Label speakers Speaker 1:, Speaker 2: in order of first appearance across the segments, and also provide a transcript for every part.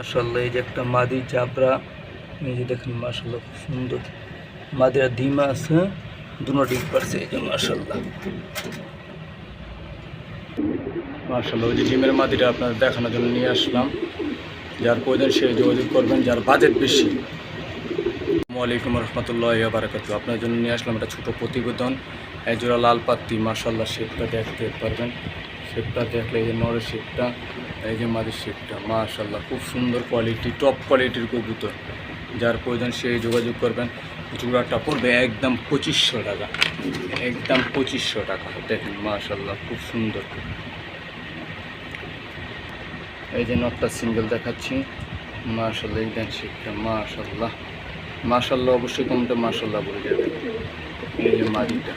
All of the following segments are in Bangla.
Speaker 1: মাসাল্লাহ এই যে একটা মাদি চাপড়া এই যে দেখেন মাসাল্লাহ খুব সুন্দর। মাদিরা ডিম আছে দুটো ডিম পারছে, এই যে মাসাল্লাহ মাসাল্লাহ ওই যে ডিমের মাদিটা আপনার দেখানোর জন্য নিয়ে আসলাম। যার প্রয়োজন সে যোগাযোগ করবেন, যার বাজেট বেশি। আসসালামাইকুম রহমতুল্লাহ বারাকাতু আপনার জন্য নিয়ে আসলাম একটা ছোটো প্রতিবেদন, এই জোড়া লাল পাত্তি মার্শাল্লাহ শেপটা দেখতে পারবেন। শেপটা দেখলে এই যে নরের শেপটা এই যে মাদির শেপটা মার্শাল্লাহ খুব সুন্দর কোয়ালিটি টপ কোয়ালিটির কবুতর। যার প্রয়োজন সেই যোগাযোগ করবেন। জোড়াটা পড়বে একদম পঁচিশশো টাকা। একদম পঁচিশশো টাকা। দেখেন মার্শাল্লাহ খুব সুন্দর। এই যে নটটা সিঙ্গেল দেখাচ্ছি। মাশাল্লাহ এই দেন শেপটা মাশাল্লাহ মাশাল্লাহ অবশ্যই কমটা মার্শাল্লাহ বলে যাবে এই যে মাদিটা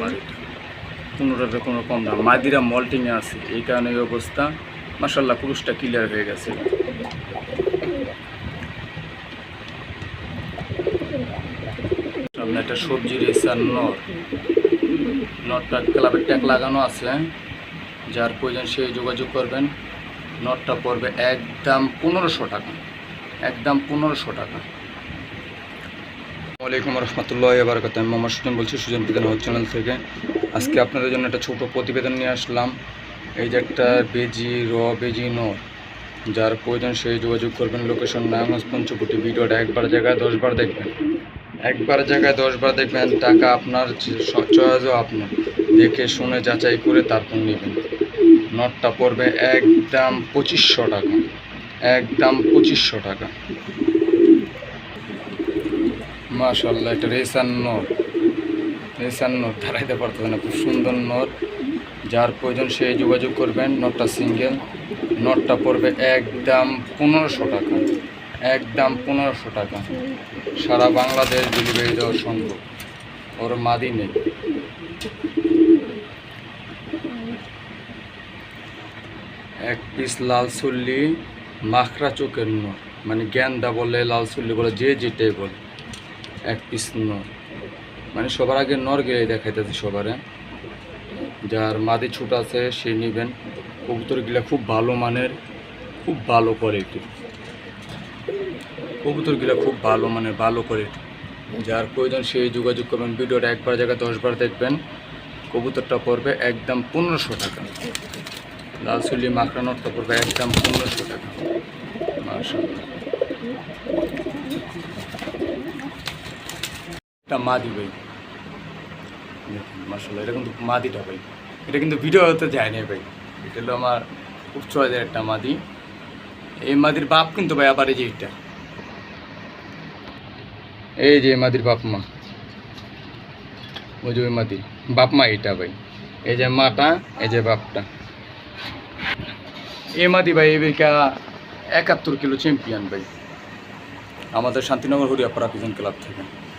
Speaker 1: মাদিটা কোনোটাতে কোনো কম না মাদিরা মল্টিংয়ে আছে, এই কারণে এই অবস্থা। মার্শাল্লাহ পুরুষটা ক্লিয়ার হয়ে গেছে। সামনে একটা সবজি রেসার নট নটটা ক্লাবের ট্যাগ লাগানো আছে। যার প্রয়োজন সে যোগাযোগ করবেন। নটটা পড়বে একদম পনেরোশো টাকা। একদম পনেরোশো টাকা। আসসালামাইকুম রহমতুল্লাহ বারকাত আমি মোহাম্মদ সুজন বলছি, সুজন বিধান হজ চ্যানেল থেকে। আজকে আপনাদের জন্য একটা ছোট প্রতিবেদন নিয়ে আসলাম। এই যে একটা বেজি র, বেজি নর যার প্রয়োজন সেই যোগাযোগ করবেন। লোকেশন নারায়ণগঞ্জ পঞ্চকুটি। ভিডিওটা একবার জায়গায় দশবার দেখবেন। একবার জায়গায় দশবার দেখবেন, টাকা আপনার চয়েসও আপনার দেখে শুনে যাচাই করে তারপর নেবেন। নটটা পড়বে একদম পঁচিশশো টাকা। একদম পঁচিশশো টাকা। মাশাল্লাহ এটা রেসান নর রেসান নর দাঁড়াইতে পারতেছে না, খুব সুন্দর নর যার প্রয়োজন সেই যোগাযোগ করবেন নটটা সিঙ্গেল। নটটা পড়বে একদম পনেরোশো টাকা। একদম পনেরোশো টাকা। সারা বাংলাদেশ ডেলিভারি দেওয়া সম্ভব। ওর মাদি নেই। এক পিস লাল চুল্লি, মাখরা চোখের নর মানে গ্যান্দা বলে, লাল চুল্লি বলে, যে যেটাই বলে। এক পিস নর। মানে সবার আগে নর গেলে দেখাইতেছে সবারে। যার মাদি ছুট আছে, সে নেবেন। কবুতরগুলা খুব ভালো মানের, খুব ভালো কোয়ালিটির কবুতরগুলা খুব ভালো মানের, ভালো কোয়ালিটি যার প্রয়োজন সেই যোগাযোগ করবেন। ভিডিওটা একবার জায়গায় দশবার দেখবেন। কবুতরটা পড়বে একদম পনেরোশো টাকা। লাল চুল্লি মাখরা নটটা পড়বে একদম পনেরোশো টাকা। মাশাআল্লাহ। এটা মাদি ভাই। মাসাল্লাহ এটা কিন্তু মাদিটা ভাই। এটা কিন্তু ভিডিওতে যায় না ভাই। এটা হলো আমার খুব চয়েসের একটা মাদি। এই মাদির বাপ কিন্তু ভাই আবার এই যে এটা। এই যে মাদির বাপ মা। ওই যে ওই মাদি। বাপ মা এটা ভাই। এই যে মাটা, এই যে বাপটা। এ মাদি ভাই এবিকা একাত্তর কিলো চ্যাম্পিয়ন ভাই। আমাদের শান্তিনগর হরিয়াপাড়া পিজন ক্লাব থেকে।